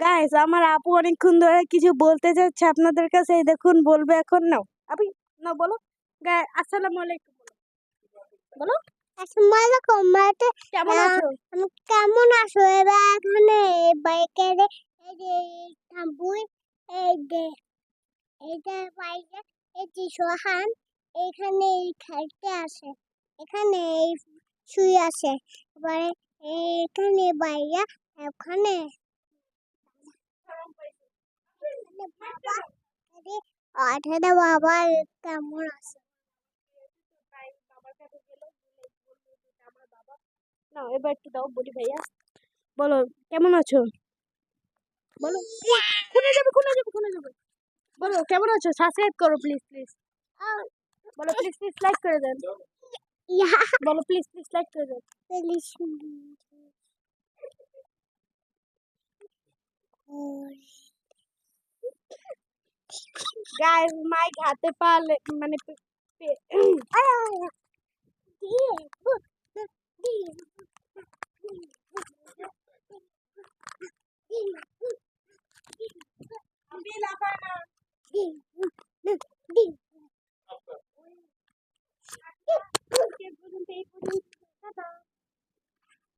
Guys আমার আপু অনেকক্ষণ ধরে কিছু বলতে চাচ্ছে আপনাদের কাছে এই দেখুন বলবে এখন নাও। আপনি না বলো। গাই আসসালামু আলাইকুম। বলো। মাতে কেমন আহ, আছো? আমি কেমন আছো? এবার এখানে বাইকের এই যে থাম্বুই এই যে এইটা বাইকে এই যে সোহান এখানে এই খেলতে আসে এখানে এই শুয়ে আছে। এবারে এখানে বাইরে ওখানে আঠাটা বাবা কেমন আছে? না এবার একটু দাও বলি ভাইয়া। বলো কেমন আছো? বলো। খুলে যাবে খুলে যাবে খুলে যাবে। বলো কেমন আছো? সাবস্ক্রাইব করো প্লিজ প্লিজ বলো প্লিজ প্লিজ লাইক করে দেন। ইয়া বলো প্লিজ প্লিজ লাইক করে দেন। ফেলিস guys, my cat, the file, man, it, it, it, it,